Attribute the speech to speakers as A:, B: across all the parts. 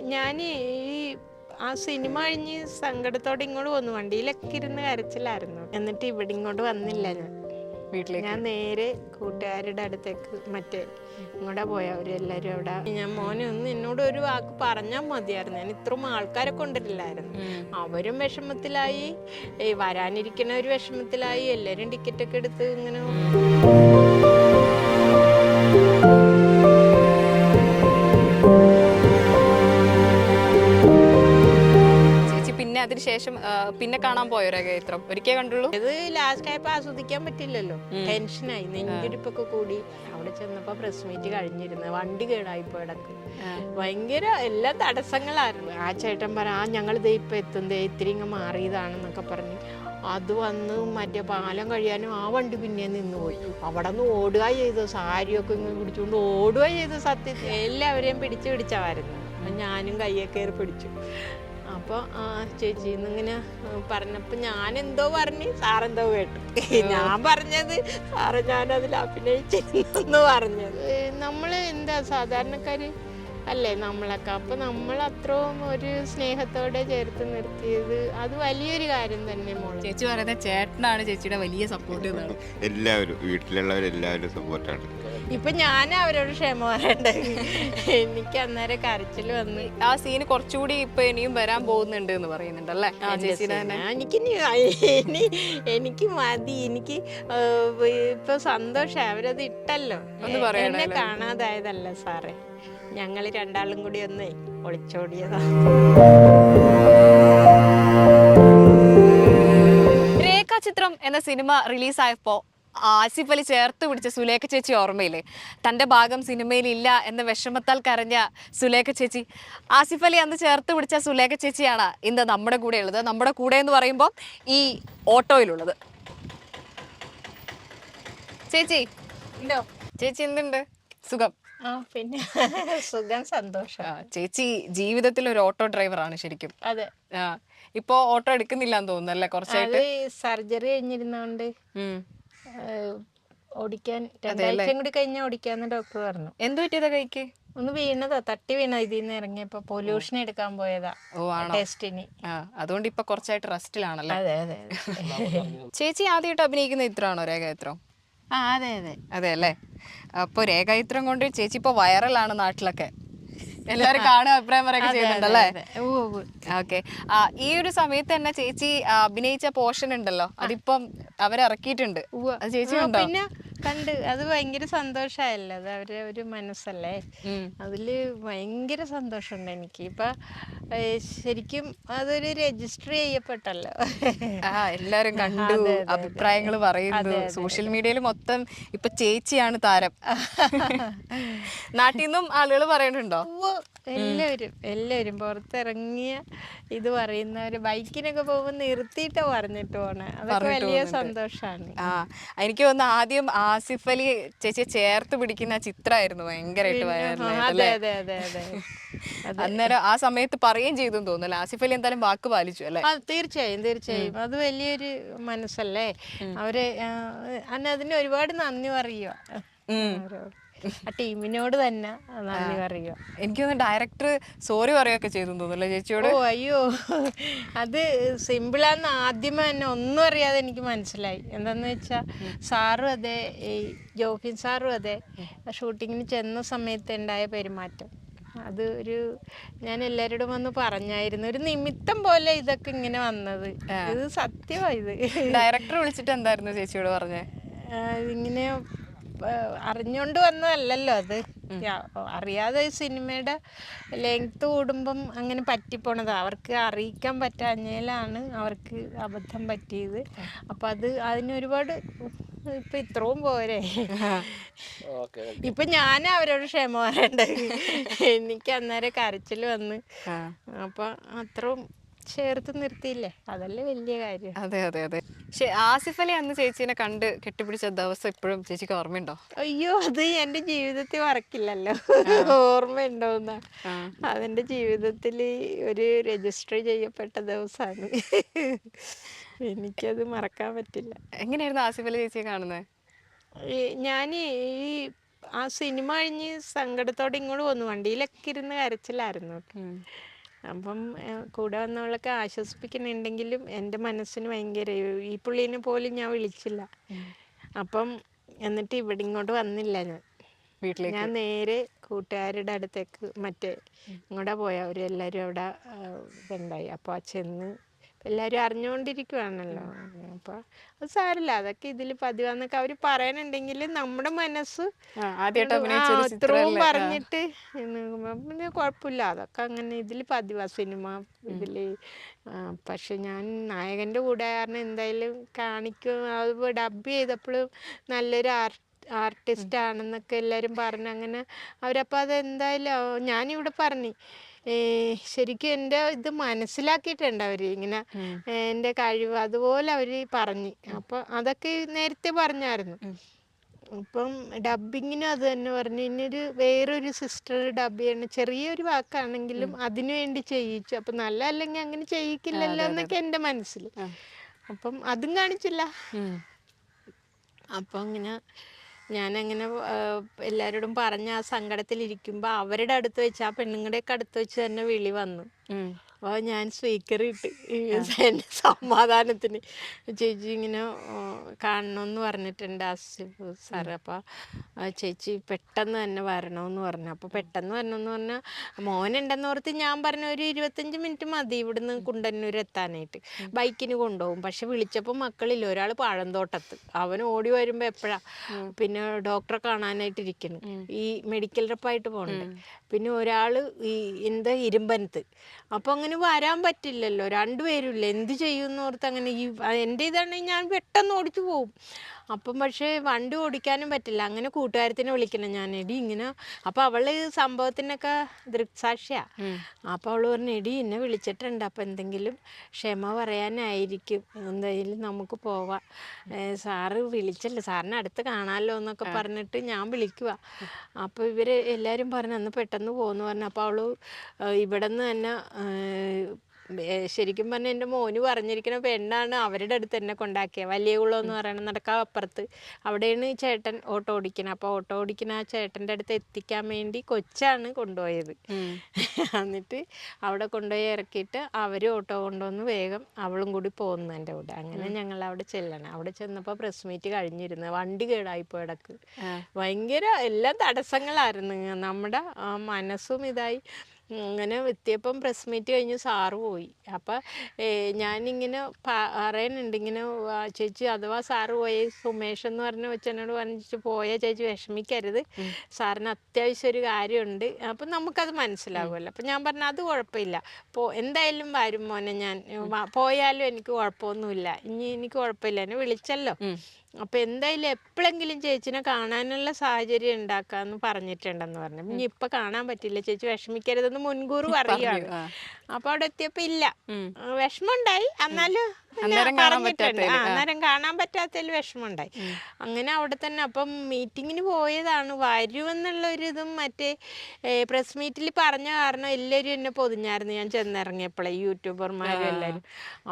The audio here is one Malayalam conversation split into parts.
A: ഞാൻ ഈ ആ സിനിമ കഴിഞ്ഞ് സങ്കടത്തോടെ ഇങ്ങോട്ട് വന്നു. വണ്ടിയിലൊക്കെ ഇരുന്ന് കരച്ചിലായിരുന്നു. എന്നിട്ട് ഇവിടെ ഇങ്ങോട്ട് വന്നില്ല ഞാൻ.
B: വീട്ടിലേക്ക്?
A: ഞാൻ നേരെ കൂട്ടുകാരുടെ അടുത്തേക്ക് മറ്റേ ഇങ്ങോട്ടാ പോയ. അവരെല്ലാരും അവിടെ. ഞാൻ മോനെ ഒന്ന് എന്നോട് ഒരു വാക്ക് പറഞ്ഞാൽ മതിയായിരുന്നു. ഞാൻ ഇത്രയും ആൾക്കാരെ കൊണ്ടിട്ടില്ലായിരുന്നു. അവരും വിഷമത്തിലായി. ഈ വരാനിരിക്കുന്ന ഒരു വിഷമത്തിലായി. എല്ലാവരും ടിക്കറ്റ് ഒക്കെ എടുത്ത് ഇങ്ങനെ
B: അതിനുശേഷം പിന്നെ കാണാൻ പോയവരൊക്കെ ഇത്ര ഒരിക്കേ കണ്ടുള്ളൂ?
A: ഇത് ലാസ്റ്റ് ആയപ്പോ ആസ്വദിക്കാൻ പറ്റില്ലല്ലോ. ടെൻഷനായി. നെഞ്ചിടിപ്പൊക്കെ കൂടി. അവിടെ ചെന്നപ്പോ പ്രസ് മീറ്റ് കഴിഞ്ഞിരുന്നു. വണ്ടി കേടായി പോയടക്ക് ഭയങ്കര എല്ലാ തടസ്സങ്ങളായിരുന്നു. ആ ചേട്ടൻ പറ ആ ഞങ്ങൾ ദേ ഇപ്പൊ എത്തും ദേ ഇത്തിരി ഇങ്ങ് മാറിയതാണെന്നൊക്കെ പറഞ്ഞ്. അത് വന്ന് മറ്റേ പാലം കഴിയാനും ആ വണ്ടി പിന്നെ നിന്ന് പോയി അവിടെ നിന്ന് ഓടുക ചെയ്തു. സാരിയൊക്കെ ഇങ്ങനെ പിടിച്ചുകൊണ്ട് ഓടുക ചെയ്തു സത്യത്തിൽ. എല്ലാവരെയും പിടിച്ചു പിടിച്ചായിരുന്നു ഞാനും കയ്യൊക്കെ കയറി പിടിച്ചു. അപ്പോൾ ചേച്ചി എന്നിങ്ങനെ പറഞ്ഞപ്പോൾ ഞാൻ എന്തോ പറഞ്ഞ് സാറെന്തോ കേട്ടു. ഞാൻ പറഞ്ഞത് സാറ് ഞാനതിൽ അഭിനയിച്ചിരുന്നു പറഞ്ഞത്. നമ്മൾ എന്താ സാധാരണക്കാര് അല്ലേ നമ്മളൊക്കെ? അപ്പോൾ നമ്മൾ അത്രയും ഒരു സ്നേഹത്തോടെ ചേർത്ത് നിർത്തിയത് അത് വലിയൊരു കാര്യം തന്നെ മോളെ.
B: ചേച്ചി പറയുന്ന ചേട്ടനാണ് ചേച്ചിയുടെ വലിയ സപ്പോർട്ട് എന്നാണ്.
C: എല്ലാവരും വീട്ടിലുള്ളവരെല്ലാവരും സപ്പോർട്ടാണ്
A: ഇപ്പൊ ഞാൻ അവരോട് ക്ഷമ പറയണ്ട? എനിക്ക് അന്നേരം കരച്ചിൽ വന്ന്.
B: ആ സീന് കുറച്ചുകൂടി ഇപ്പൊ ഇനിയും വരാൻ പോകുന്നുണ്ട് എന്ന് പറയുന്നുണ്ട് അല്ലേ? ആ
A: എന്റെ
B: ചേച്ചിയുടെ
A: എനിക്ക് ഇനി എനിക്ക് മതി. എനിക്ക് ഇപ്പൊ സന്തോഷം അവരത് ഇട്ടല്ലോ. എന്ന്
B: എന്നെ
A: കാണാതായതല്ല സാറേ. ഞങ്ങൾ രണ്ടാളും കൂടി ഒന്ന് ഒളിച്ചോടിയതാ.
B: രേഖാചിത്രം എന്ന സിനിമ റിലീസായപ്പോ ആസിഫ് അലി ചേർത്ത് പിടിച്ച സുലേഖ ചേച്ചി ഓർമ്മയില്ലേ? തന്റെ ഭാഗം സിനിമയിൽ ഇല്ല എന്ന വിഷമത്താൽ കരഞ്ഞ സുലേഖ ചേച്ചി. ആസിഫ് അലി അന്ന് ചേർത്ത് പിടിച്ച സുലേഖ ചേച്ചിയാണ് ഇന്ന് നമ്മുടെ കൂടെ ഉള്ളത്. നമ്മുടെ കൂടെ എന്ന് പറയുമ്പോൾ ഈ ഓട്ടോയിലുള്ളത്. ചേച്ചി. ചേച്ചി എന്തുണ്ട്? സുഖം.
A: ആ പിന്നെ സുഖം സന്തോഷം.
B: ചേച്ചി ജീവിതത്തിൽ ഒരു ഓട്ടോ ഡ്രൈവറാണ് ശരിക്കും.
A: അതെ.
B: ആ ഇപ്പോ ഓട്ടോ എടുക്കുന്നില്ല എന്ന് തോന്നുന്നു അല്ലേ കുറച്ചായിട്ട്?
A: അത് സർജറി കഴിഞ്ഞിരുന്നോണ്ട്
B: ഉം.
A: ഓടിക്കാൻ രണ്ടാഴ്ച കൂടി കഴിഞ്ഞാൽ ഓടിക്കാന്ന് ഡോക്ടർ പറഞ്ഞു.
B: എന്ത് പറ്റിയതാ കൈക്ക്?
A: ഒന്ന് വീണതാ തട്ടി വീണ ഇതിൽ നിന്ന് ഇറങ്ങിയപ്പോ. പൊല്യൂഷൻ എടുക്കാൻ പോയതാ
B: ഓ ആണോ?
A: ടെസ്റ്റിന്.
B: ആ അതുകൊണ്ട് ഇപ്പൊ കുറച്ചായിട്ട് റെസ്റ്റിലാണല്ലേ?
A: അതെ അതെ അതെ.
B: ചേച്ചി ആദ്യമായിട്ട് അഭിനയിക്കുന്ന ഇത്രയാണോ രേഖാചിത്രം?
A: ആ അതെ അതെ.
B: അതെ അല്ലേ? അപ്പൊ രേഖായിത്രം കൊണ്ട് ചേച്ചി ഇപ്പൊ വൈറലാണ് നാട്ടിലൊക്കെ. എല്ലാരും കാണുക അഭിപ്രായം പറയുക ചെയ്യുന്നുണ്ടല്ലേ. ഓക്കെ. ഈ ഒരു സമയത്ത് തന്നെ ചേച്ചി അഭിനയിച്ച പോർഷൻ ഉണ്ടല്ലോ അതിപ്പം അവരിറക്കിയിട്ടുണ്ട്. അത് ചേച്ചി ഉണ്ടോ
A: കണ്ട് അത് ഭയങ്കര സന്തോഷമായല്ലോ അത് അവരെ ഒരു മനസ്സല്ലേ. അതിൽ ഭയങ്കര സന്തോഷമുണ്ട് എനിക്ക്. ഇപ്പൊ ശരിക്കും അതൊരു രജിസ്റ്റർ ചെയ്യപ്പെട്ടല്ലോ.
B: ആ എല്ലാരും കണ്ടു. അഭിപ്രായങ്ങൾ പറയുന്നു. സോഷ്യൽ മീഡിയയിൽ മൊത്തം ഇപ്പൊ ചേച്ചിയാണ് താരം. നാട്ടിൽ നിന്നും ആളുകൾ പറയുന്നുണ്ടോ.
A: എല്ലാവരും എല്ലാവരും പുറത്തിറങ്ങിയ ഇത് പറയുന്നവര് ബൈക്കിനൊക്കെ പോകുമ്പോൾ നിർത്തിയിട്ടാ പറഞ്ഞിട്ട് പോണേ. അതൊക്കെ വലിയ സന്തോഷാണ്.
B: ആ എനിക്ക് തോന്നുന്നു ആദ്യം ആസിഫ് അലി ചേച്ചിയെ ചേർത്ത് പിടിക്കുന്ന ചിത്രമായിരുന്നു ഭയങ്കരമായിട്ട്
A: അതെ
B: അന്നേരം ആ സമയത്ത് പറയുകയും ചെയ്തു തോന്നുന്നു ആസിഫ് അലി എന്തായാലും വാക്ക് പാലിച്ചു അല്ലേ?
A: തീർച്ചയായും തീർച്ചയായും. അത് വലിയൊരു മനസ്സല്ലേ? അവർ അതിന് ഒരുപാട് നന്ദി പറയുക. ആ ടീമിനോട് തന്നെ നന്ദി പറയുക.
B: എനിക്ക് തോന്നുന്നു ഡയറക്ടർ സോറി പറയുകയൊക്കെ ചെയ്തു തോന്നുന്നു ചേച്ചിയോട്?
A: ഓ അയ്യോ. അത് സിമ്പിളാന്ന് ആദ്യമേ തന്നെ ഒന്നും അറിയാതെ എനിക്ക് മനസ്സിലായി. എന്താന്ന് വെച്ചാൽ സാറും അതെ ഈ ജോഫിൻ സാറും അതെ ഷൂട്ടിങ്ങിന് ചെന്ന സമയത്ത് ഉണ്ടായ പെരുമാറ്റം. അത് ഒരു ഞാൻ എല്ലാവരോടും വന്ന് പറഞ്ഞായിരുന്നു. ഒരു നിമിത്തം പോലെ ഇതൊക്കെ ഇങ്ങനെ വന്നത്. ഇത് സത്യമാണ് ഇത്.
B: ഡയറക്ടർ വിളിച്ചിട്ട് എന്തായിരുന്നു ചേച്ചിയോട് പറഞ്ഞേ?
A: ഇങ്ങനെ അറിഞ്ഞോണ്ട് വന്നതല്ലല്ലോ അത്. അറിയാതെ സിനിമയുടെ ലെങ്ത് കൂടുമ്പം അങ്ങനെ പറ്റിപ്പോണത്. അവർക്ക് അറിയിക്കാൻ പറ്റാഞ്ഞേലാണ് അവർക്ക് അബദ്ധം പറ്റിയത്. അപ്പം അത് അതിനൊരുപാട് ഇപ്പൊ ഇത്രയും പോരെ. ഇപ്പൊ ഞാൻ അവരോട് ക്ഷമ പറയണ്ടത് എനിക്ക് അന്നേരം കരച്ചിൽ വന്ന്.
B: അപ്പൊ
A: അപ്പം അത്രയും ചേർത്ത് നിർത്തിയില്ലേ? അതല്ലേ വലിയ കാര്യം.
B: അതെ അതെ അതെ. പക്ഷെ ആസിഫ് അലി അന്ന് ചേച്ചീനെ കണ്ട് കെട്ടിപ്പിടിച്ച ദിവസം ഇപ്പോഴും ചേച്ചിക്ക് ഓർമ്മയുണ്ടോ?
A: അയ്യോ അത് എന്റെ ജീവിതത്തിൽ മറക്കില്ലല്ലോ. ഓർമ്മയുണ്ടോന്ന. അതെന്റെ ജീവിതത്തിൽ ഒരു രജിസ്റ്റർ ചെയ്യപ്പെട്ട ദിവസമാണ് എനിക്കത് മറക്കാൻ പറ്റില്ല.
B: എങ്ങനെയായിരുന്നു ആസിഫ് അലി ചേച്ചിയെ കാണുന്നത്
A: ഞാൻ ഈ ആ സിനിമ കഴിഞ്ഞ് സങ്കടത്തോടെ ഇങ്ങോട്ട് വന്നു വണ്ടിയിലൊക്കെ ഇരുന്ന് കരച്ചിലായിരുന്നു. അപ്പം കൂടെ വന്നവളൊക്കെ ആശ്വസിപ്പിക്കുന്നുണ്ടെങ്കിലും എന്റെ മനസ്സിന് ഭയങ്കര ഈ പുള്ളീനെ പോലും ഞാൻ വിളിച്ചില്ല. അപ്പം എന്നിട്ട് ഇവിടെ ഇങ്ങോട്ട് വന്നില്ല ഞാൻ.
B: വീട്ടിലേക്ക്?
A: ഞാൻ നേരെ കൂട്ടുകാരുടെ അടുത്തേക്ക് മറ്റേ ഇങ്ങോട്ടാ പോയ. അവരെല്ലാവരും അവിടെ ഇതുണ്ടായി. അപ്പോൾ ചെന്ന് എല്ലാവരും അറിഞ്ഞുകൊണ്ടിരിക്കുവാണല്ലോ അപ്പോൾ അത്. സാരല്ല. അതൊക്കെ ഇതിൽ പതിവാന്നൊക്കെ അവർ പറയാനുണ്ടെങ്കിൽ നമ്മുടെ മനസ്സ്?
B: ആ.
A: പറഞ്ഞിട്ട് പിന്നെ കുഴപ്പമില്ല. അതൊക്കെ അങ്ങനെ ഇതിൽ പതിവാ. സിനിമ ഇതിൽ പക്ഷെ ഞാൻ നായകന്റെ കൂടെ കാരണം എന്തായാലും കാണിക്കും. അത് ഡബ് ചെയ്തപ്പോഴും നല്ലൊരു ആർട്ട് ആർട്ടിസ്റ്റ് ആണെന്നൊക്കെ എല്ലാവരും പറഞ്ഞു. അങ്ങനെ അവരപ്പോൾ അത് എന്തായാലും ആ, ഞാനിവിടെ പറഞ്ഞു. ശരിക്കും എന്റെ ഇത് മനസ്സിലാക്കിയിട്ടുണ്ട് അവർ ഇങ്ങനെ എന്റെ കഴിവ് അതുപോലെ അവർ പറഞ്ഞ്. അപ്പോൾ അതൊക്കെ നേരത്തെ പറഞ്ഞായിരുന്നു. അപ്പം ഡബിങ്ങിനും അത് തന്നെ പറഞ്ഞു. ഇനിയൊരു വേറൊരു സിസ്റ്റർ ഡബ് ചെയ്യണം. ചെറിയൊരു വാക്കാണെങ്കിലും അതിനു വേണ്ടി ചെയ്യിച്ചു. അപ്പം നല്ല അല്ലെങ്കിൽ അങ്ങനെ ചെയ്യിക്കില്ലല്ലോ എന്നൊക്കെ എന്റെ മനസ്സിൽ അപ്പം അതും കാണിച്ചില്ല. അപ്പം ഇങ്ങനെ ഞാനങ്ങനെ എല്ലാവരോടും പറഞ്ഞ ആ സങ്കടത്തിലിരിക്കുമ്പോൾ അവരുടെ അടുത്ത് വെച്ച് ആ പെണ്ണുങ്ങളുടെയൊക്കെ അടുത്ത് വെച്ച് തന്നെ വിളി വന്നു. അപ്പോൾ ഞാൻ സ്പീക്കർ ഇട്ട്. എന്റെ സമാധാനത്തിന്. ചേച്ചി ഇങ്ങനെ കാണണമെന്ന് പറഞ്ഞിട്ടുണ്ട് ആസിഫ് സാറ്. അപ്പോൾ ചേച്ചി പെട്ടെന്ന് തന്നെ വരണമെന്ന് പറഞ്ഞു. അപ്പോൾ പെട്ടെന്ന് വരണമെന്ന് പറഞ്ഞാൽ മോനുണ്ടെന്ന് ഓർത്ത് ഞാൻ പറഞ്ഞ ഒരു ഇരുപത്തഞ്ച് മിനിറ്റ് മതി ഇവിടുന്ന് കുണ്ടന്നൂർ എത്താനായിട്ട്. ബൈക്കിന് കൊണ്ടുപോകും. പക്ഷെ വിളിച്ചപ്പോൾ മക്കളില്ല. ഒരാൾ പഴന്തോട്ടത്ത്. അവൻ ഓടി വരുമ്പോൾ എപ്പോഴാണ് പിന്നെ ഡോക്ടറെ കാണാനായിട്ടിരിക്കുന്നു ഈ മെഡിക്കൽ റെപ്പായിട്ട് പോകണ്ടേ. പിന്നെ ഒരാൾ ഈ എന്താ ഇരുമ്പനത്ത്. അപ്പോൾ അങ്ങനെ വരാൻ പറ്റില്ലല്ലോ. രണ്ടുപേരുമില്ല എന്ത് ചെയ്യുമെന്ന് ഓർത്ത് അങ്ങനെ ഈ എന്റെ ഇതാണെങ്കിൽ ഞാൻ പെട്ടെന്ന് ഓടിച്ചു പോകും അപ്പം പക്ഷേ വണ്ടി ഓടിക്കാനും പറ്റില്ല. അങ്ങനെ കൂട്ടുകാരത്തിനെ വിളിക്കണം ഞാൻ എടി ഇങ്ങനെ. അപ്പം അവൾ സംഭവത്തിനൊക്കെ ദൃക്സാക്ഷിയാ. അപ്പം അവൾ പറഞ്ഞു എടി എന്നെ വിളിച്ചിട്ടുണ്ട്. അപ്പം എന്തെങ്കിലും ക്ഷമ പറയാനായിരിക്കും. എന്തായാലും നമുക്ക് പോവാം. സാറ് വിളിച്ചല്ലോ? സാറിനെ അടുത്ത് കാണാമല്ലോ എന്നൊക്കെ പറഞ്ഞിട്ട് ഞാൻ വിളിക്കുക അപ്പോൾ ഇവർ എല്ലാവരും പറഞ്ഞു അന്ന് പെട്ടെന്ന് പോകുന്നു പറഞ്ഞു. അപ്പോൾ അവൾ ഏ, ഇവിടെ നിന്ന് തന്നെ ശരിക്കും പറഞ്ഞാൽ എന്റെ മോന് പറഞ്ഞിരിക്കുന്ന പെണ്ണാണ് അവരുടെ അടുത്ത് എന്നെ കൊണ്ടാക്കിയത് വലിയ കുളം എന്ന് പറയുന്നത് നടക്കാൻ അപ്പുറത്ത്. അവിടെയാണ് ഈ ചേട്ടൻ ഓട്ടോ ഓടിക്കുന്നത് അപ്പോൾ ഓട്ടോ ഓടിക്കുന്ന ആ ചേട്ടന്റെ അടുത്ത് എത്തിക്കാൻ വേണ്ടി കൊച്ചാണ് കൊണ്ടുപോയത്. എന്നിട്ട് അവിടെ കൊണ്ടുപോയി ഇറക്കിയിട്ട് അവർ ഓട്ടോ കൊണ്ടുവന്ന് വേഗം അവളും കൂടി പോകുന്നു എന്റെ കൂടെ. അങ്ങനെ ഞങ്ങൾ അവിടെ ചെല്ലണം. അവിടെ ചെന്നപ്പോൾ പ്രസ് മീറ്റ് കഴിഞ്ഞിരുന്നു. വണ്ടി കേടായിപ്പോ ഇടയ്ക്ക്. ഭയങ്കര എല്ലാ തടസ്സങ്ങളായിരുന്നു. നമ്മുടെ മനസ്സും ഇതായി. അങ്ങനെ എത്തിയപ്പം പ്രസ് മീറ്റ് കഴിഞ്ഞ് സാറ് പോയി. അപ്പം ഞാനിങ്ങനെ പറയുന്നുണ്ട് ഇങ്ങനെ ചേച്ചി അഥവാ സാറ് പോയി സുമേഷ് എന്ന് പറഞ്ഞ കൊച്ചനോട് പറഞ്ഞിട്ട് പോയ ചേച്ചി വിഷമിക്കരുത്. സാറിന് അത്യാവശ്യം ഒരു കാര്യമുണ്ട്. അപ്പം നമുക്കത് മനസ്സിലാവുമല്ലോ. അപ്പം ഞാൻ പറഞ്ഞു അത് കുഴപ്പമില്ല പോ എന്തായാലും വരും മോനെ ഞാൻ. പോയാലും എനിക്ക് കുഴപ്പമൊന്നുമില്ല ഇനി എനിക്ക് കുഴപ്പമില്ല എന്നെ വിളിച്ചല്ലോ. അപ്പം എന്തായാലും എപ്പോഴെങ്കിലും ചേച്ചിനെ കാണാനുള്ള സാഹചര്യം ഉണ്ടാക്കാന്ന് പറഞ്ഞിട്ടുണ്ടെന്ന് പറഞ്ഞു. ഇനി ഇപ്പം കാണാൻ പറ്റില്ല. ചേച്ചി വിഷമിക്കരുതെന്ന് മുൻകൂർ പറയുകയാണ്
B: ആ.
A: അപ്പൊ അവിടെ എത്തിയപ്പോ ഇല്ല.
B: വിഷമം
A: ഉണ്ടായി വിഷമമുണ്ടായി. എന്നാലും
B: അന്നേരം കാണാൻ
A: പറ്റാത്ത അന്നേരം കാണാൻ പറ്റാത്തതിൽ വിഷമമുണ്ടായി. അങ്ങനെ അവിടെ തന്നെ അപ്പം മീറ്റിങ്ങിന് പോയതാണ്. വരുമെന്നുള്ള ഒരു ഇതും മറ്റേ പ്രസ് മീറ്റിൽ പറഞ്ഞ കാരണം എല്ലാവരും എന്നെ പൊതിഞ്ഞായിരുന്നു. ഞാൻ ചെന്നിറങ്ങിയപ്പോഴേ യൂട്യൂബർമാരും എല്ലാവരും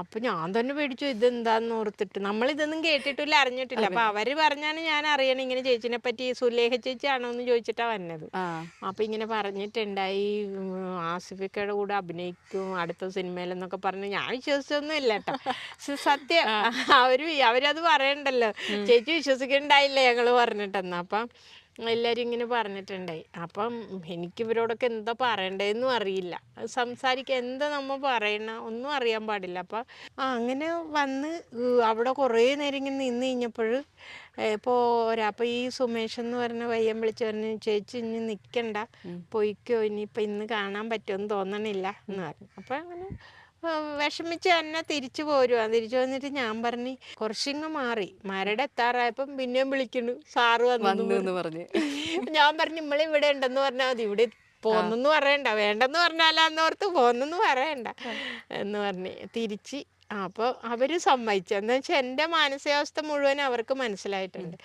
A: അപ്പം ഞാൻ തന്നെ പേടിച്ചു ഇതെന്താന്ന് ഓർത്തിട്ട്? നമ്മൾ ഇതൊന്നും കേട്ടിട്ടില്ല അറിഞ്ഞിട്ടില്ല. അപ്പൊ അവർ പറഞ്ഞാണ് ഞാൻ അറിയണം ഇങ്ങനെ ചേച്ചിനെ പറ്റി സുലേഖ ചേച്ചി ആണോ എന്ന് ചോദിച്ചിട്ടാ വന്നത്. അപ്പം ഇങ്ങനെ പറഞ്ഞിട്ടുണ്ടായി ആസിഫിക്കയുടെ കൂടെ അഭിനയിക്കും അടുത്ത സിനിമയിലെന്നൊക്കെ പറഞ്ഞ്. ഞാൻ വിശ്വസിച്ചൊന്നും ഇല്ല കേട്ടോ സത്യം. അവർ അവരത് പറയണ്ടല്ലോ. ചേച്ചി വിശ്വസിക്കണ്ടായില്ല ഞങ്ങൾ പറഞ്ഞിട്ടെന്ന്. അപ്പം എല്ലാരും ഇങ്ങനെ പറഞ്ഞിട്ടുണ്ടായി. അപ്പം എനിക്ക് ഇവരോടൊക്കെ എന്താ പറയണ്ടേന്നും അറിയില്ല. സംസാരിക്കാൻ എന്താ നമ്മൾ പറയണ? ഒന്നും അറിയാൻ പാടില്ല. അപ്പം അങ്ങനെ വന്ന് അവിടെ കുറേ നേരം ഇങ്ങനെ നിന്ന് കഴിഞ്ഞപ്പോൾ പോരാ അപ്പം ഈ സുമേഷ് എന്ന് പറഞ്ഞ പയ്യൻ വിളിച്ച് പറഞ്ഞു ചേച്ചി ഇനി നിൽക്കണ്ട പോയിക്കോ. ഇനിയിപ്പോൾ ഇന്ന് കാണാൻ പറ്റുമെന്ന് തോന്നണില്ല. എന്ന് പറഞ്ഞു. അപ്പം അങ്ങനെ വിഷമിച്ച് തന്നെ തിരിച്ചു പോരുവാ. തിരിച്ചു വന്നിട്ട് ഞാൻ പറഞ്ഞു കുറച്ചിങ്ങ് മാറി. മരട് എത്താറായപ്പം പിന്നെയും വിളിക്കുന്നു സാറ് വന്നു
B: പറഞ്ഞു.
A: ഞാൻ പറഞ്ഞു നമ്മളിവിടെ ഉണ്ടെന്ന് പറഞ്ഞാൽ മതി. ഇവിടെ പോന്നെന്ന് പറയണ്ട. വേണ്ടെന്ന് പറഞ്ഞാലോർത്ത് പോന്നെന്ന് പറയണ്ട. എന്ന് പറഞ്ഞ് തിരിച്ച്. അപ്പോൾ അവർ സമ്മതിച്ചു. എന്താ വെച്ചാൽ എന്റെ മാനസികാവസ്ഥ മുഴുവൻ അവർക്ക് മനസ്സിലായിട്ടുണ്ട്.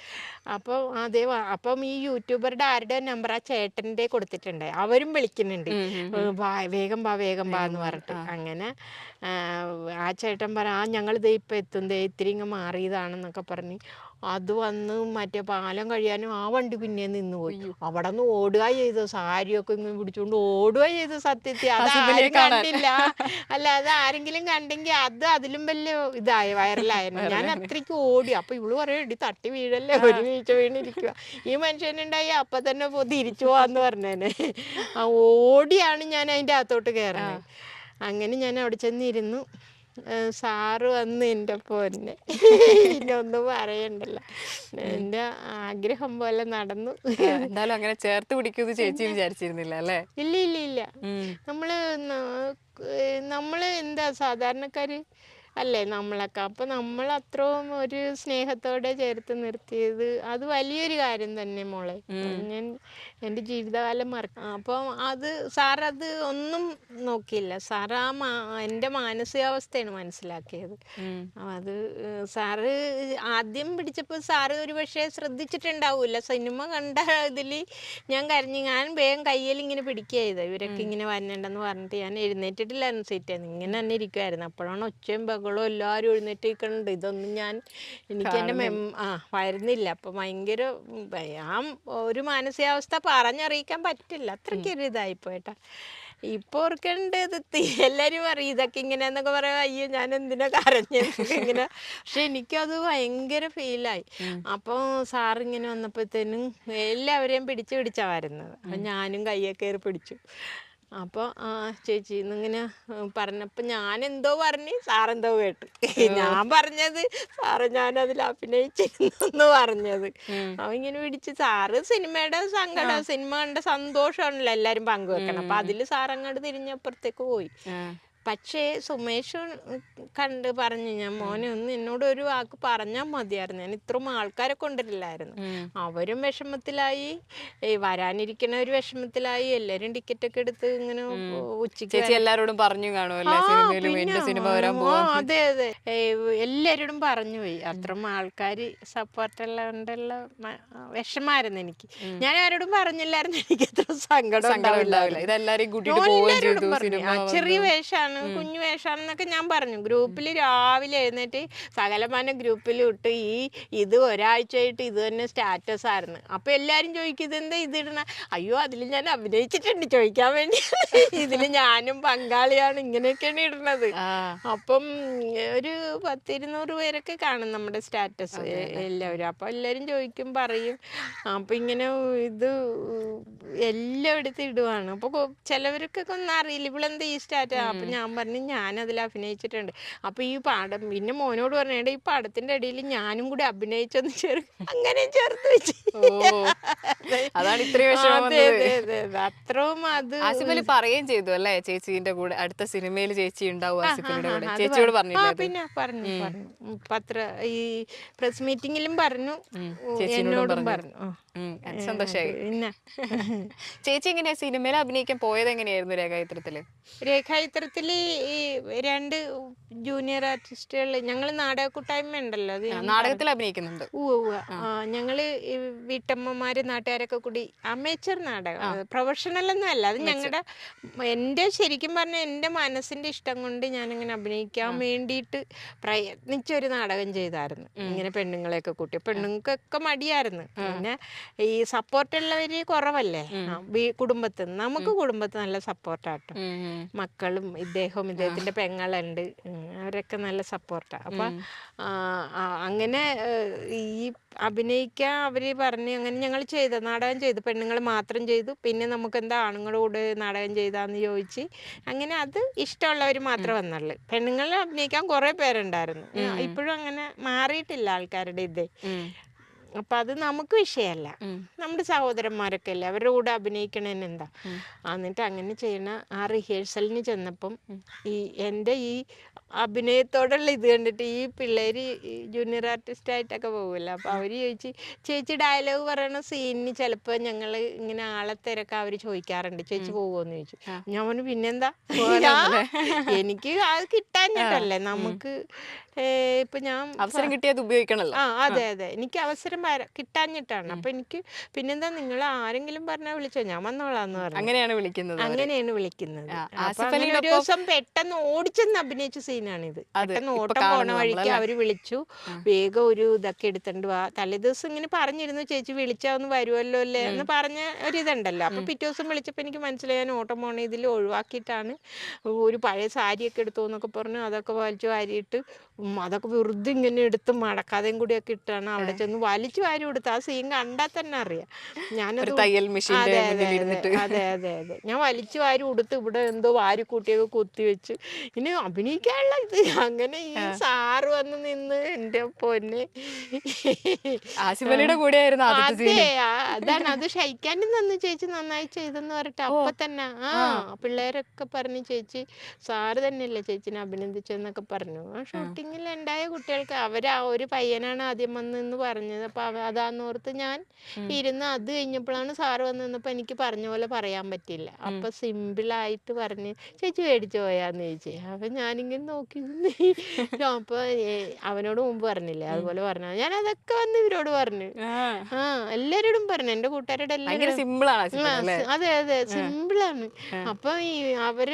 A: അപ്പോൾ അതേ അപ്പം ഈ യൂട്യൂബറുടെ ആരുടെ നമ്പർ ആ ചേട്ടന്റെ കൊടുത്തിട്ടുണ്ട്. അവരും വിളിക്കുന്നുണ്ട്. വാ വേഗം വാ വേഗം വാ എന്ന് പറഞ്ഞിട്ട്. അങ്ങനെ ആ, ആ ചേട്ടൻ പറ ആ ഞങ്ങൾ ദേ ഇപ്പം എത്തും ദേ ഇത്തിരി ഇങ്ങ് മാറിയതാണെന്നൊക്കെ പറഞ്ഞ് അത് വന്ന് മറ്റേ പാലം കഴിയാനും ആ വണ്ടി പിന്നെ നിന്ന് പോയി അവിടെ നിന്ന് ഓടുക ചെയ്തു. സാരിയൊക്കെ ഇങ്ങനെ പിടിച്ചുകൊണ്ട് ഓടുക ചെയ്തു സത്യത്തിൽ. അത് ആരും കണ്ടില്ല. അല്ല അത് ആരെങ്കിലും കണ്ടെങ്കിൽ അത് അതിലും വലിയ ഇതായി വൈറലായിരുന്നു. ഞാൻ അത്രയ്ക്ക് ഓടി. അപ്പൊ ഇവൾ പറയും ഇടി തട്ടി വീഴല്ലേ? ഒരു വീഴ്ച വീണിരിക്കുക ഈ മനുഷ്യനുണ്ടായി അപ്പൊ തന്നെ പോ തിരിച്ചു പോവാന്ന് പറഞ്ഞേനെ. ആ ഓടിയാണ് ഞാൻ അതിന്റെ അകത്തോട്ട് കയറുന്നത് അങ്ങനെ ഞാൻ അവിടെ ചെന്നിരുന്നു. സാറ് വന്ന് എന്റെ പൊന്നെ. പിന്നെ ഒന്നും പറയണ്ടല്ല. എന്റെ ആഗ്രഹം പോലെ നടന്നു.
B: എന്തായാലും അങ്ങനെ ചേർത്ത് പിടിക്കുമെന്ന് ചേച്ചി വിചാരിച്ചിരുന്നില്ല അല്ലേ?
A: ഇല്ല ഇല്ല ഇല്ല. നമ്മൾ നമ്മൾ എന്താ സാധാരണക്കാര് അല്ലേ നമ്മളൊക്കെ? അപ്പൊ നമ്മൾ അത്രയും ഒരു സ്നേഹത്തോടെ ചേർത്ത് നിർത്തിയത് അത് വലിയൊരു കാര്യം തന്നെ മോളെ. ഞാൻ എന്റെ ജീവിതകാലം മറക്കാം അപ്പം അത് സാർ അത് ഒന്നും നോക്കിയില്ല. സാർ ആ മാ എന്റെ മാനസികാവസ്ഥയാണ് മനസ്സിലാക്കിയത്. അത് സാറ് ആദ്യം പിടിച്ചപ്പോൾ സാറ് ഒരു പക്ഷേ ശ്രദ്ധിച്ചിട്ടുണ്ടാവില്ല സിനിമ കണ്ട ഇതിൽ ഞാൻ കരഞ്ഞു ഞാൻ വേഗം കയ്യിൽ ഇങ്ങനെ പിടിക്കുക ചെയ്തത്. ഇവരൊക്കെ ഇങ്ങനെ വരണ്ടെന്ന് പറഞ്ഞിട്ട് ഞാൻ എഴുന്നേറ്റിട്ടില്ലായിരുന്നു സീറ്റ്. ഇങ്ങനെ തന്നെ ഇരിക്കുമായിരുന്നു അപ്പോഴാണ് ഒച്ചയും ബഹളവും എല്ലാവരും എഴുന്നേറ്റിരിക്കണുണ്ട് ഇതൊന്നും ഞാൻ എനിക്ക് എന്റെ മെം ആ വരുന്നില്ല. അപ്പം ഭയങ്കര ഞാൻ ആ ഒരു മാനസികാവസ്ഥ പറഞ്ഞറിയിക്കാൻ പറ്റില്ല. അത്രയ്ക്കൊരു ഇതായിപ്പോയിട്ടാ ഇപ്പോൾ ഓർക്കേണ്ടത് എല്ലാവരും എല്ലാരും പറയും ഇതൊക്കെ ഇങ്ങനെ എന്നൊക്കെ പറയാം. അയ്യോ ഞാൻ എന്തിനാ കരഞ്ഞെന്നൊക്കെ ഇങ്ങനെ. പക്ഷെ എനിക്കത് ഭയങ്കര ഫീലായി. അപ്പോൾ സാറിങ്ങനെ വന്നപ്പോഴത്തേനും എല്ലാവരെയും പിടിച്ച് പിടിച്ചാ വരുന്നത്. അപ്പം ഞാനും കയ്യൊക്കെ കയറി പിടിച്ചു. അപ്പോൾ ആ ചേച്ചി എന്നിങ്ങനെ പറഞ്ഞപ്പോൾ ഞാൻ എന്തോ പറഞ്ഞു സാറെന്തോ കേട്ടു. ഞാൻ പറഞ്ഞത് സാറ് ഞാനതിൽ അഭിനയിച്ചിരുന്നു പറഞ്ഞത്. അവൻ ഇങ്ങനെ പിടിച്ച് സാറ് സിനിമയുടെ സങ്കടം സിനിമ കണ്ട സന്തോഷമാണല്ലോ എല്ലാരും പങ്കുവെക്കണം അപ്പൊ അതിൽ സാറങ്ങോട്ട് തിരിഞ്ഞപ്പുറത്തേക്ക് പോയി. പക്ഷേ സുമേഷ് കണ്ട് പറഞ്ഞു ഞാൻ മോനെ ഒന്ന് എന്നോട് ഒരു വാക്ക് പറഞ്ഞാൽ മതിയായിരുന്നു. ഞാൻ ഇത്രയും ആൾക്കാരെ കൊണ്ടില്ലായിരുന്നു അവരും വിഷമത്തിലായി. ഈ വരാനിരിക്കണ ഒരു വിഷമത്തിലായി. എല്ലാരും ടിക്കറ്റ് ഒക്കെ എടുത്ത് ഇങ്ങനെ ഉച്ചയ്ക്ക്
B: ചേച്ചി എല്ലാരോടും പറഞ്ഞു കാണുമല്ലേ
A: അതെ അതെ. എല്ലാരോടും പറഞ്ഞു പോയി. അത്രയും ആൾക്കാര് സപ്പോർട്ട് കൊണ്ടുള്ള വിഷമായിരുന്നു എനിക്ക്. ഞാൻ ആരോടും പറഞ്ഞില്ലായിരുന്നു. എനിക്ക് അത്ര സങ്കടം
B: ചെറിയ ഉണ്ടാവില്ല. കൂട്ടിട്ട്
A: ഞാൻ
B: പോവുകയും
A: കുഞ്ഞു വേഷമാണ് എന്നൊക്കെ ഞാൻ പറഞ്ഞു. ഗ്രൂപ്പിൽ രാവിലെ എഴുന്നേറ്റ് സകലമാന ഗ്രൂപ്പിൽ ഇട്ട് ഈ ഇത് ഒരാഴ്ചയായിട്ട് ഇത് തന്നെ സ്റ്റാറ്റസ് ആയിരുന്നു. അപ്പൊ എല്ലാരും ചോദിക്കും ഇതെന്താ ഇത് ഇടണ അയ്യോ അതിൽ ഞാൻ അഭിനയിച്ചിട്ടുണ്ട്. ചോദിക്കാൻ വേണ്ടി. ഇതിൽ ഞാനും പങ്കാളിയാണ്. ഇങ്ങനെയൊക്കെയാണ് ഇടുന്നത്. അപ്പം ഒരു പത്തിരുന്നൂറ് പേരൊക്കെ കാണും നമ്മുടെ സ്റ്റാറ്റസ് എല്ലാവരും. അപ്പം എല്ലാരും ചോദിക്കും പറയും. അപ്പം ഇങ്ങനെ ഇത് എല്ലായിടത്തും ഇടുവാണ്. അപ്പോൾ ചിലവർക്കൊക്കെ ഒന്നും അറിയില്ല. ഇവളെന്താ ഈ സ്റ്റാറ്റസ്? അപ്പം ഞാൻ പറഞ്ഞു ഞാൻ ഞാനതിൽ അഭിനയിച്ചിട്ടുണ്ട്. അപ്പം ഈ പാടം പിന്നെ മോനോട് പറഞ്ഞേണ്ട ഈ പടത്തിന്റെ ഇടയിൽ ഞാനും കൂടി അഭിനയിച്ചൊന്ന് ചേർ അങ്ങനെ ചേർത്ത് വെച്ചു.
B: അതാണ് ഇത്രയും
A: അത്രയും അത്
B: ആസിഫലി പറയുകയും ചെയ്തു അല്ലേ? ചേച്ചിന്റെ കൂടെ അടുത്ത സിനിമയിൽ ചേച്ചി ഉണ്ടാവും ആസിഫലിയുടെ കൂടെ. ചേച്ചിയോട്
A: പറഞ്ഞു. പിന്നെ പറഞ്ഞു പറഞ്ഞു. പത്ര ഈ പ്രസ് മീറ്റിംഗിലും പറഞ്ഞു. എന്നോടും
B: പറഞ്ഞു.
A: പറഞ്ഞു. പിന്നെ
B: ചേച്ചി എങ്ങനെയാ സിനിമയിൽ അഭിനയിക്കാൻ പോയത് എങ്ങനെയായിരുന്നു രേഖാചിത്രത്തിൽ?
A: രേഖാചിത്രത്തിൽ ഈ രണ്ട് ജൂനിയർ ആർട്ടിസ്റ്റുകൾ ഞങ്ങൾ നാടക കൂട്ടായ്മ ഉണ്ടല്ലോ അത്
B: നാടകത്തിൽ അഭിനയിക്കുന്നുണ്ട്.
A: ഞങ്ങൾ ഈ വീട്ടമ്മമാര് നാട്ടുകാരൊക്കെ കൂടി അമേച്ചർ നാടകം. പ്രൊഫഷണൽ ഒന്നും അല്ല അത് ഞങ്ങളുടെ എന്റെ ശരിക്കും പറഞ്ഞ എന്റെ മനസ്സിന്റെ ഇഷ്ടം കൊണ്ട് ഞാനിങ്ങനെ അഭിനയിക്കാൻ വേണ്ടിയിട്ട് പ്രയത്നിച്ച ഒരു നാടകം ചെയ്തായിരുന്നു. ഇങ്ങനെ പെണ്ണുങ്ങളെയൊക്കെ കൂട്ടി. പെണ്ണുങ്ങൾക്കൊക്കെ മടിയായിരുന്നു. പിന്നെ ഈ സപ്പോർട്ടുള്ളവര് കുറവല്ലേ? കുടുംബത്തിൽ. നമുക്ക് കുടുംബത്തിൽ നല്ല സപ്പോർട്ടാട്ടോ
B: മക്കളും ഉം.
A: ഇദ്ദേഹവും ഇദ്ദേഹത്തിന്റെ പെങ്ങളുണ്ട്. അവരൊക്കെ നല്ല സപ്പോർട്ടാ അപ്പൊ അങ്ങനെ ഈ അഭിനയിക്കാൻ അവർ പറഞ്ഞു അങ്ങനെ ഞങ്ങൾ ചെയ്ത. നാടകം ചെയ്തു. പെണ്ണുങ്ങൾ മാത്രം ചെയ്തു. പിന്നെ നമുക്ക് എന്താ ആണുങ്ങളോട് നാടകം ചെയ്താന്ന് ചോദിച്ച് അങ്ങനെ അത് ഇഷ്ടമുള്ളവർ മാത്രം വന്നുള്ളു. പെണ്ണുങ്ങളെ അഭിനയിക്കാൻ കുറെ പേരുണ്ടായിരുന്നു. ഇപ്പോഴും അങ്ങനെ മാറിയിട്ടില്ല ആൾക്കാരുടെ ഇതേ. അപ്പൊ അത് നമുക്ക് വിഷയമല്ല നമ്മുടെ സഹോദരന്മാരൊക്കെ അല്ലേ അവരുടെ കൂടെ അഭിനയിക്കണേന് എന്താ എന്നിട്ട് അങ്ങനെ ചെയ്യണ ആ റിഹേഴ്സലിന് ചെന്നപ്പം ഈ എന്റെ ഈ അഭിനയത്തോടുള്ള ഇത് കണ്ടിട്ട് ഈ പിള്ളേര് ജൂനിയർ ആർട്ടിസ്റ്റ് ആയിട്ടൊക്കെ പോകുമല്ലോ അപ്പോൾ അവർ ചോദിച്ച് ചേച്ചി ഡയലോഗ് പറയണ സീനിന് ചിലപ്പോ ഞങ്ങൾ ഇങ്ങനെ ആളെ തിരക്ക അവർ ചോദിക്കാറുണ്ട്. ചേച്ചി പോകുമോന്ന് ചോദിച്ചു. ഞാൻ പറഞ്ഞു പിന്നെന്താ? എനിക്ക് അത് കിട്ടാഞ്ഞിട്ടല്ലേ നമുക്ക് ഇപ്പൊ ഞാൻ
B: അവസരം കിട്ടിയത് ഉപയോഗിക്കണല്ലോ.
A: ആ അതെ അതെ. എനിക്ക് അവസരം വര- കിട്ടാഞ്ഞിട്ടാണ്. അപ്പൊ എനിക്ക് പിന്നെന്താ നിങ്ങൾ ആരെങ്കിലും പറഞ്ഞാൽ വിളിച്ചോ? ഞാൻ വന്നോളാന്ന് പറഞ്ഞു.
B: അങ്ങനെയാണ് വിളിക്കുന്നത്
A: അങ്ങനെയാണ് വിളിക്കുന്നത്. ഒരു ദിവസം പെട്ടെന്ന് ഓടിച്ചെന്ന് അഭിനയിച്ച സീനാണ് സീനാണിത് പെട്ടെന്ന് ഓട്ടം പോണ വഴിക്ക് അവർ വിളിച്ചു. വേഗം ഒരു ഇതൊക്കെ എടുത്തിട്ട് വാ തലേദിവസം ഇങ്ങനെ പറഞ്ഞിരുന്നു ചേച്ചി വിളിച്ചാ ഒന്ന് വരുമല്ലോ അല്ലേ? എന്ന് പറഞ്ഞ ഒരിതുണ്ടല്ലോ. അപ്പൊ പിറ്റേ ദിവസം വിളിച്ചപ്പോ എനിക്ക് മനസ്സിലായി ഞാൻ ഓട്ടം പോണ ഇതിൽ ഒഴിവാക്കിയിട്ടാണ് ഒരു പഴയ സാരിയൊക്കെ എടുത്തു എന്നൊക്കെ പറഞ്ഞു അതൊക്കെ വലിച്ചു വാരിയിട്ട് അതൊക്കെ വെറുതെ ഇങ്ങനെ എടുത്ത് മടക്കാതെയും കൂടിയൊക്കെ ഇട്ടാണ് അവിടെ ചെന്ന് വലിച്ചു വാരി കൊടുത്ത്. ആ സീൻ കണ്ടാൽ തന്നെ അറിയാം.
B: ഞാൻ തയ്യൽ മെഷീന്റെ
A: അതെ അതെ അതെ അതെ അതെ അതെ. ഞാൻ വലിച്ചു വാരി കൊടുത്ത് ഇവിടെ എന്തോ വാരി കൂട്ടിയൊക്കെ കുത്തി വെച്ച്. ഇനി അഭിനയിക്കാനുള്ള ഇത്. അങ്ങനെ ഈ സാറ് വന്ന് നിന്ന് എന്റെ പൊന്നെ.
B: ആസിഫ് കൂടെ
A: അതെ അതാണ്. അത് ഷൈക്കാനും തന്നു ചേച്ചി നന്നായി ചെയ്തെന്ന് പറഞ്ഞിട്ട് അപ്പൊ തന്നെ ആ പിള്ളേരൊക്കെ പറഞ്ഞു ചേച്ചി സാറ് തന്നെയല്ലേ ചേച്ചിനെ അഭിനന്ദിച്ചെന്നൊക്കെ പറഞ്ഞു. ആ ഷൂട്ടിങ്ങിൽ ഉണ്ടായ കുട്ടികൾക്ക് അവരാ ആ ഒരു പയ്യനാണ് ആദ്യം വന്നെന്ന് പറഞ്ഞത്. അപ്പൊ അവ അതാന്നോർത്ത് ഞാൻ ഇരുന്ന് അത് കഴിഞ്ഞപ്പോഴാണ് സാറ് വന്ന് നിന്നപ്പോ എനിക്ക് പറഞ്ഞ പോലെ പറയാൻ പറ്റില്ല. അപ്പൊ സിമ്പിളായിട്ട് പറഞ്ഞ് ചേച്ചി മേടിച്ചു പോയാന്ന് ചേച്ചി അപ്പൊ ഞാനിങ്ങനെ നോക്കി അപ്പോൾ അവനോട് മുമ്പ് പറഞ്ഞില്ലേ അതുപോലെ പറഞ്ഞു ഞാൻ അതൊക്കെ വന്ന് ഇവരോട് പറഞ്ഞു.
B: ആ,
A: എല്ലാവരോടും എല്ലാരോടും പറഞ്ഞു. എന്റെ കൂട്ടുകാരുടെ എല്ലാവരും അതെ അതെ സിമ്പിളാണ്. അപ്പൊ ഈ അവർ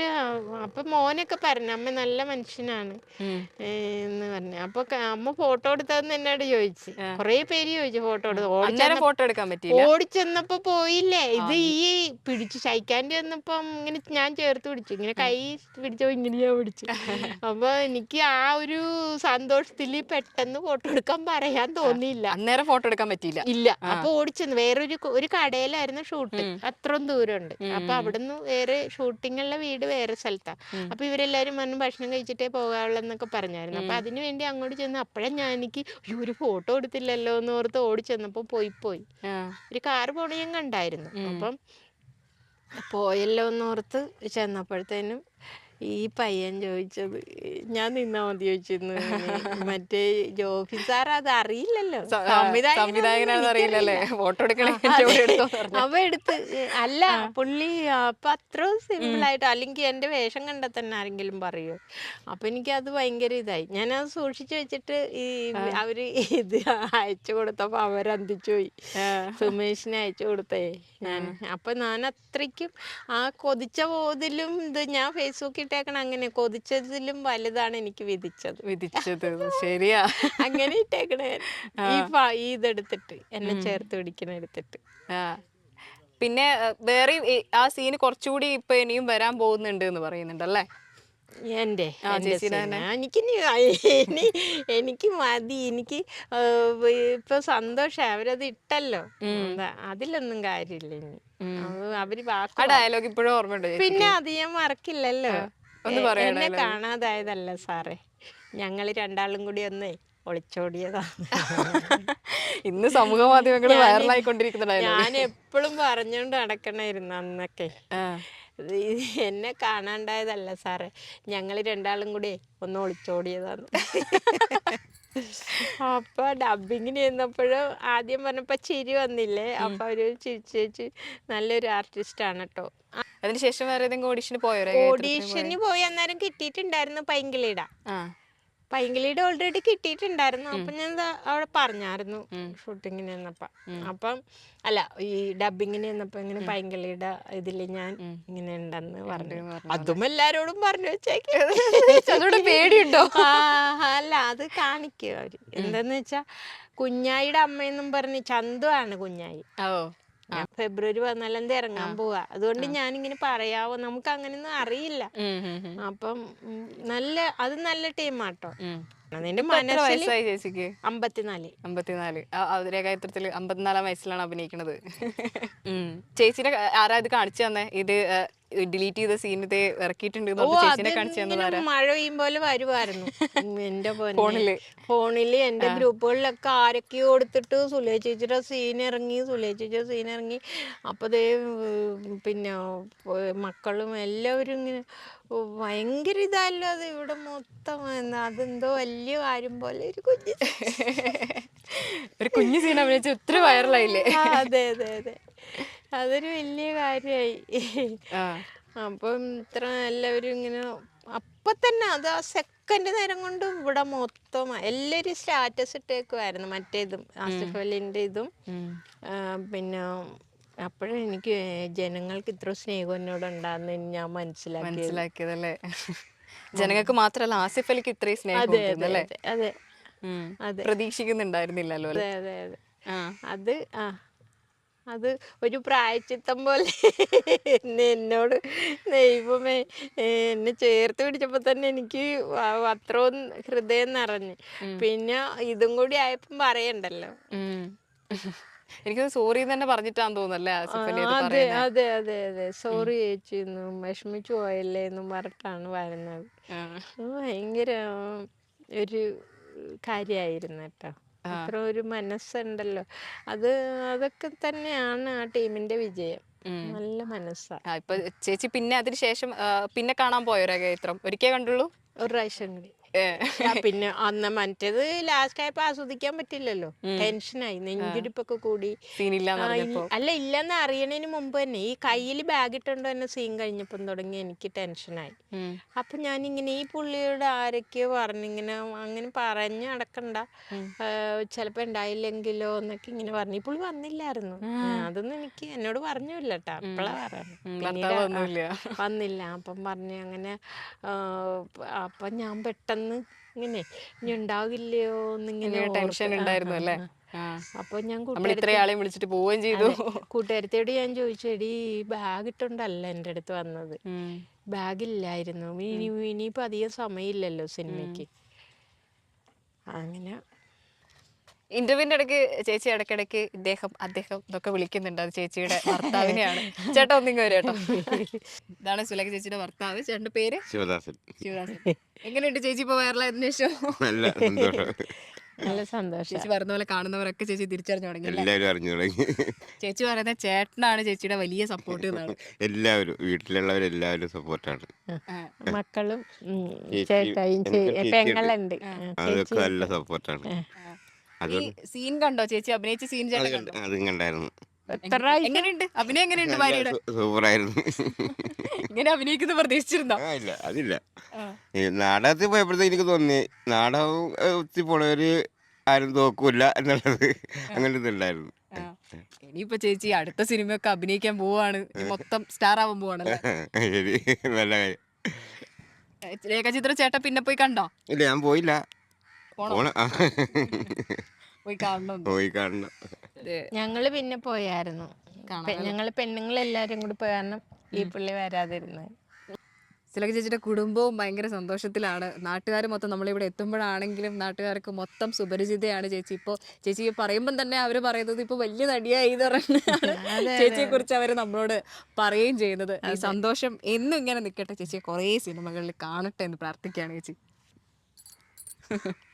A: അപ്പൊ മോനൊക്കെ പറഞ്ഞു അമ്മ നല്ല മനുഷ്യനാണ്. എന്ന് പറഞ്ഞു. അപ്പൊ അമ്മ ഫോട്ടോ എടുത്തതെന്ന് എന്നോട് ചോദിച്ചു. കൊറേ പേര് ചോദിച്ചു ഫോട്ടോ എടുത്തു
B: ഫോട്ടോ എടുക്കാൻ പറ്റില്ല
A: ഓടിച്ചെന്നപ്പോ പോയില്ലേ? ഇത് ഈ പിടിച്ചു ശൈക്കാന്റെ വന്നപ്പം ഇങ്ങനെ ഞാൻ ചേർത്ത് പിടിച്ചു. ഇങ്ങനെ കൈ പിടിച്ചോ ഇങ്ങനെ ഞാൻ പിടിച്ചു. അപ്പൊ എനിക്ക് ആ ഒരു സന്തോഷത്തിൽ പെട്ടെന്ന് ഫോട്ടോ എടുക്കാൻ പറയാൻ തോന്നിയില്ല.
B: അന്നേരം ഫോട്ടോ എടുക്കാൻ പറ്റിയില്ല?
A: ഇല്ല. അപ്പൊ ഓടിച്ചെന്ന്. വേറൊരു ഒരു കടയിലായിരുന്നു ഷൂട്ട്. അത്രയും ദൂരമുണ്ട്. അപ്പൊ അവിടുന്ന് വേറെ ഷൂട്ടിങ്ങുള്ള വീട് വേറെ സ്ഥലത്താണ് അപ്പൊ ഇവരെല്ലാരും വന്ന് ഭക്ഷണം കഴിച്ചിട്ടേ പോകാവുള്ളെന്നൊക്കെ പറഞ്ഞായിരുന്നു. അപ്പൊ അതിനു വേണ്ടി അങ്ങോട്ട് ചെന്ന് അപ്പോഴേ ഞാൻ എനിക്ക് ഒരു ഫോട്ടോ എടുത്തില്ലല്ലോ എന്ന് ഓർത്ത് ഓടിച്ചെന്നപ്പോ പോയി പോയി. ഒരു കാർ പോണ ഞാൻ കണ്ടായിരുന്നു. അപ്പം പോയല്ലോ എന്നോർത്ത് ചെന്നപ്പോഴത്തേനും ഈ പയ്യൻ ചോദിച്ചത് ഞാൻ നിന്നാ മതി ചോദിച്ചിരുന്നു. മറ്റേ ജോഫി സാർ അത് അറിയില്ലല്ലോ.
B: സംവിധായകനാണെന്ന് അറിയില്ലല്ലേ? ഫോട്ടോ എടുക്കണേ.
A: അവ എടുത്ത് അല്ല പുള്ളി അപ്പൊ അത്രയും സിമ്പിൾ ആയിട്ട് അല്ലെങ്കിൽ എന്റെ വേഷം കണ്ട തന്നെ ആരെങ്കിലും പറയോ? അപ്പൊ എനിക്ക് അത് ഭയങ്കര ഇതായി. ഞാൻ അത് സൂക്ഷിച്ചു വെച്ചിട്ട് ഈ അവർ ഇത് അയച്ചു കൊടുത്തപ്പോ അവരന്തിച്ചു പോയി. സുമേഷിനെ അയച്ചു കൊടുത്തേ ഞാൻ. അപ്പൊ ഞാൻ അത്രയ്ക്കും ആ കൊതിച്ച പോതിലും ഇത് ഞാൻ ഫേസ്ബുക്കിൽ ഇട്ടേക്കണ അങ്ങനെ കൊതിച്ചതിലും വലുതാണ് എനിക്ക് വിധിച്ചത്.
B: വിധിച്ചത്. ശരിയാ.
A: അങ്ങനെ ഇട്ടേക്കണേ. ഈ ഇതെടുത്തിട്ട് എന്നെ ചേർത്ത് പിടിക്കണ എടുത്തിട്ട്.
B: പിന്നെ വേറെ ആ സീന് കുറച്ചുകൂടി ഇപ്പൊ ഇനിയും വരാൻ പോകുന്നുണ്ട് എന്ന് ആ,
A: എന്റെ
B: ചേച്ചീടെ
A: എനിക്ക് ഇനി എനിക്ക് മതി. എനിക്ക് ഇപ്പൊ സന്തോഷം അവരത് ഇട്ടല്ലോ. അതിലൊന്നും കാര്യമില്ല ഇനി. അവർ
B: ഡയലോഗ് ഇപ്പോഴും ഓർമ്മയുണ്ട്
A: പിന്നെ അത് ഞാൻ മറക്കില്ലല്ലോ. എന്നെ? കാണാതായതല്ല സാറേ. ഞങ്ങൾ രണ്ടാളും കൂടി ഒന്ന് ഒളിച്ചോടിയതാ.
B: ഇന്ന് സമൂഹ മാധ്യമങ്ങൾ വൈറലായിക്കൊണ്ടിരിക്കുന്ന ഡയലോഗ്
A: ഞാൻ എപ്പോഴും പറഞ്ഞോണ്ട് നടക്കണായിരുന്നു അന്നൊക്കെ. എന്നെ കാണാണ്ടായതല്ല സാറേ. ഞങ്ങൾ രണ്ടാളും കൂടി ഒന്ന് ഒളിച്ചോടിയതാണ് അപ്പൊ ഡബിങ്ങിന് ചെന്നപ്പോഴും ആദ്യം പറഞ്ഞപ്പോ ചിരി വന്നില്ലേ? അപ്പൊ അവർ ചിരിച്ചേച്ച് നല്ലൊരു ആർട്ടിസ്റ്റ് ആണ് കേട്ടോ
B: അതിനുശേഷം വേറെ ഏതെങ്കിലും ഓഡിഷന് പോയോ?
A: ഓഡീഷന് പോയി? അന്നേരം കിട്ടിയിട്ടുണ്ടായിരുന്നു പൈങ്കിളിയുടെ പൈങ്കിളിയുടെ ഓൾറെഡി കിട്ടിയിട്ടുണ്ടായിരുന്നു. അപ്പൊ ഞാൻ അവിടെ പറഞ്ഞായിരുന്നു ഷൂട്ടിങ്ങിന് ചെന്നപ്പോ. അപ്പം അല്ല ഈ ഡബിങ്ങിന് എന്നപ്പോ ഇങ്ങനെ പൈങ്കിളിയുടെ ഇതിൽ ഞാൻ ഇങ്ങനെ ഉണ്ടെന്ന് പറഞ്ഞു. അതും എല്ലാരോടും പറഞ്ഞു
B: വെച്ചേക്കോട് പേടിയുണ്ടോ?
A: അല്ല അത് കാണിക്കുക അവർ. എന്താന്ന് വെച്ചാ കുഞ്ഞായിയുടെ അമ്മയെന്നും പറഞ്ഞ് ചന്തു ആണ് കുഞ്ഞായി.
B: ഓ.
A: ഫെബ്രുവരി പതിനാലാം തീയതി ഇറങ്ങാൻ പോവാ. അതുകൊണ്ട് ഞാനിങ്ങനെ പറയാവോ? നമുക്ക് അങ്ങനെയൊന്നും അറിയില്ല. അപ്പം നല്ല അത് നല്ല ടീമാട്ടോ മനസ്സിൽ
B: വയസ്സായി ചേച്ചിക്ക്?
A: അമ്പത്തിനാല്.
B: അമ്പത്തിനാല്. രേഖാചിത്രത്തിൽ അമ്പത്തിനാലാം വയസ്സിലാണ് അഭിനയിക്കുന്നത് ചേച്ചിയുടെ ആരാ ഇത് കാണിച്ചു തന്നെ? ഇത് ഡിലീറ്റ് ചെയ്ത സീൻ ഇത് ഇറക്കിയിട്ടുണ്ട് ചേച്ചിനെ കാണിച്ചു
A: മഴ പെയ്യും പോലെ വരുമായിരുന്നു എന്റെ ഫോണിൽ. ഫോണിൽ എന്റെ ഗ്രൂപ്പുകളിലൊക്കെ ആരൊക്കെയോ കൊടുത്തിട്ട് സുലേ ചേച്ചിയുടെ സീൻ ഇറങ്ങി സുലേ ചേച്ചിയുടെ സീൻ ഇറങ്ങി. അപ്പൊ ദേ പിന്നെ മക്കളും എല്ലാവരും ഇങ്ങനെ ഭയങ്കര ഇതല്ലോ അത് ഇവിടെ മൊത്തം. അതെന്തോ വലിയ കാര്യം പോലെ ഒരു കുഞ്ഞ്
B: ഒരു കുഞ്ഞു സീൻ അഭിനയിച്ച് ഒത്തിരി വൈറലായില്ലേ
A: അതെ അതെ അതെ. അതൊരു വലിയ കാര്യമായി അപ്പം ഇത്ര എല്ലാവരും ഇങ്ങനെ അപ്പൊ തന്നെ അത് ആ സെക്കൻഡ് നേരം കൊണ്ട് ഇവിടെ മൊത്തം എല്ലാവരും സ്റ്റാറ്റസ് ഇട്ടേക്കുമായിരുന്നു മറ്റേതും ആസിഫ് അലിന്റെ ഇതും. പിന്നെ അപ്പോഴും എനിക്ക് ജനങ്ങൾക്ക് ഇത്ര സ്നേഹം എന്നോട് ഉണ്ടാകുന്ന ഞാൻ
B: മനസ്സിലാക്കിയതല്ലേ? ജനങ്ങൾക്ക് മാത്രമല്ല ആസിഫ് അലിക്ക് ഇത്രയും സ്നേഹം
A: അതെ
B: ഉണ്ടായിരുന്നു
A: അതെ
B: അല്ലേ
A: അതെ.
B: പ്രതീക്ഷിക്കുന്നുണ്ടായിരുന്നില്ലല്ലോ അല്ലേ?
A: അതെ അതെ അതെ
B: ആ.
A: അത് ഒരു പ്രായച്ചിത്തം പോലെ. എന്നെ എന്നോട് ദൈവമേ എന്നെ ചേർത്ത് പിടിച്ചപ്പോൾ തന്നെ എനിക്ക് അത്രയും ഹൃദയം നിറഞ്ഞു. പിന്നെ ഇതും കൂടി ആയപ്പം പറയണ്ടല്ലോ.
B: എനിക്ക് സോറി തന്നെ പറഞ്ഞിട്ടാന്ന് അലി അത്
A: അതെ അതെ അതെ അതെ. സോറി ചേച്ചി എന്നും വിഷമിച്ചു പോയല്ലേ എന്നും പറഞ്ഞിട്ടാണ് വരുന്നത് ഭയങ്കര ഒരു കാര്യമായിരുന്നു കേട്ടോ. അത്ര ഒരു മനസ്സുണ്ടല്ലോ. അത് അതൊക്കെ തന്നെയാണ് ആ ടീമിന്റെ വിജയം. നല്ല മനസ്സാ.
B: ആ, ഇപ്പൊ ചേച്ചി പിന്നെ അതിനുശേഷം പിന്നെ കാണാൻ പോയോ രേഖാചിത്രം ഒരിക്കേ കണ്ടുള്ളൂ?
A: ഒരു പ്രാവശ്യം കൂടി. പിന്നെ അന്ന് മറ്റേത് ലാസ്റ്റ് ആയപ്പോ ആസ്വദിക്കാൻ പറ്റില്ലല്ലോ. ടെൻഷനായി. നെഞ്ചിടിപ്പൊക്കെ കൂടി. അല്ല ഇല്ലെന്ന് അറിയണതിന് മുമ്പ് തന്നെ ഈ കയ്യിൽ ബാഗ് ഇട്ടുണ്ടോ എന്നെ സീൻ കഴിഞ്ഞപ്പം തുടങ്ങി എനിക്ക് ടെൻഷനായി. അപ്പൊ ഞാനിങ്ങനെ ഈ പുള്ളിയോട് ആരൊക്കെയോ പറഞ്ഞിങ്ങനെ അങ്ങനെ പറഞ്ഞ് നടക്കണ്ട. ചിലപ്പോ ഉണ്ടായില്ലെങ്കിലോ എന്നൊക്കെ ഇങ്ങനെ പറഞ്ഞു. ഈ പുള്ളി വന്നില്ലായിരുന്നു. അതൊന്നും എനിക്ക് എന്നോട് പറഞ്ഞില്ല കേട്ടോ അപ്പളാ പറഞ്ഞു
B: വന്നില്ല.
A: അപ്പം പറഞ്ഞു അങ്ങനെ അപ്പൊ ഞാൻ പെട്ടെന്ന് ഇങ്ങനെ ഇനി ഉണ്ടാവില്ലയോ എന്നിങ്ങനെ
B: ഇങ്ങനെ ടെൻഷൻ
A: ഓർത്ത്. ആ,
B: ഉണ്ടായിരുന്നു
A: ആ,
B: അല്ലേ
A: ആ.
B: ആ.
A: അപ്പൊ ഞാൻ
B: നമ്മൾ
A: കൂട്ടുകാരത്തി
B: ഇത്രയാളെയും വിളിച്ചിട്ട് പോവുകയും ചെയ്തു
A: കൂട്ടുകാരത്തിയോട് ഞാൻ ചോദിച്ചു എടി ബാഗ് ഇട്ടുണ്ടല്ല എന്റെ അടുത്ത് വന്നത്
B: ഉം.
A: ബാഗ് ഇല്ലായിരുന്നു ഇനി ഇനിയിപ്പോ അധികം സമയമില്ലല്ലോ സിനിമയ്ക്ക് അങ്ങനെ
B: ഇന്റർവ്യൂവിന്റെ ഇടയ്ക്ക് ചേച്ചി ഇടയ്ക്കിടയ്ക്ക് ഇദ്ദേഹം അദ്ദേഹം ഇതൊക്കെ വിളിക്കുന്നുണ്ട്. അത് ചേച്ചിയുടെ ഭർത്താവിനെയാണ്. ചേട്ടാ ഒന്നിങ്ങ വരും കേട്ടോ. ഇതാണ് സുലേഖ ചേച്ചിയുടെ ഭർത്താവ്. ചേട്ടന്റെ പേര്?
C: ശിവദാസൻ.
B: ശിവദാസൻ. എങ്ങനെയുണ്ട് ചേച്ചി ഇപ്പൊ വൈറലായതിനു ശേഷം
C: നല്ല സന്തോഷം.
A: നല്ല സന്തോഷം.
B: ചേച്ചി വരുന്ന പോലെ കാണുന്നവരൊക്കെ ചേച്ചി തിരിച്ചറിഞ്ഞു തുടങ്ങി
C: എല്ലാവരും അറിഞ്ഞു തുടങ്ങി.
B: ചേച്ചി പറയുന്ന ചേട്ടനാണ് ചേച്ചിയുടെ വലിയ സപ്പോർട്ട് എന്നാണ്.
C: എല്ലാവരും വീട്ടിലുള്ളവരെല്ലാവരും സപ്പോർട്ടാണ്
A: മക്കളും ചേട്ടായും. പെങ്ങളുണ്ട്.
C: അതൊക്കെ നല്ല സപ്പോർട്ടാണ്
B: ഈ സീൻ കണ്ടോ? ചേച്ചി അഭിനയിച്ച സീൻ
C: അത്
B: ചേട്ടൻ
C: കണ്ട്
B: കണ്ടോ?
C: അതും കണ്ടായിരുന്നു.
A: എത്ര
B: എങ്ങനെയുണ്ട്? അഭിനയം എങ്ങനെയുണ്ട് ഭാര്യയുടെ?
C: സൂപ്പറായിരുന്നു.
B: ഇങ്ങനെ അഭിനയിക്കുന്നത് പ്രതീക്ഷിച്ചിരുന്നോ?
C: ആ ഇല്ല. അതില്ല.
B: ആ.
C: ഈ നാടകത്തിൽ പോയപ്പോഴത്തേക്ക് എനിക്ക് തോന്നി നാടകം ഒത്തി പോണവര് ആരും തോക്കൂല എന്നുള്ളത് അങ്ങനെ ഇതുണ്ടായിരുന്നു.
B: ആ. ഇനിയിപ്പോ ചേച്ചി അടുത്ത സിനിമയൊക്കെ അഭിനയിക്കാൻ പോവാണ്. ഇനി മൊത്തം സ്റ്റാർ ആവാൻ പോവാണല്ലേ?
C: ശരി. നല്ല കാര്യം.
B: രേഖാചിത്ര ചേട്ടൻ പിന്നെ പോയി കണ്ടോ?
C: ഇല്ല ഞാൻ പോയില്ല.
B: പോയി കാണണം
C: പോയി കാണണം.
A: ഞങ്ങൾ പിന്നെ പോയായിരുന്നു.
B: ഞങ്ങൾ
A: പെണ്ണുങ്ങൾ എല്ലാരും പെണ്ണുങ്ങളെല്ലാരും കൂടി പോയ കാരണം ഈ പുള്ളി വരാതിരുന്നത്
B: ചിലക ചേച്ചിയുടെ കുടുംബവും ഭയങ്കര സന്തോഷത്തിലാണ്. നാട്ടുകാർ മൊത്തം നമ്മളിവിടെ എത്തുമ്പോഴാണെങ്കിലും നാട്ടുകാർക്ക് മൊത്തം സുപരിചിതയാണ് ചേച്ചി. ഇപ്പോൾ ചേച്ചി പറയുമ്പം തന്നെ അവർ പറയുന്നത് ഇപ്പോൾ വലിയ നടിയായി എന്ന് പറഞ്ഞാണ് ചേച്ചിയെ കുറിച്ച് അവർ നമ്മളോട് പറയുകയും ചെയ്യുന്നത്. ഈ സന്തോഷം എന്നും ഇങ്ങനെ നിൽക്കട്ടെ ചേച്ചിയെ. കുറേ സിനിമകളിൽ കാണട്ടെ എന്ന് പ്രാർത്ഥിക്കുകയാണ് ചേച്ചി.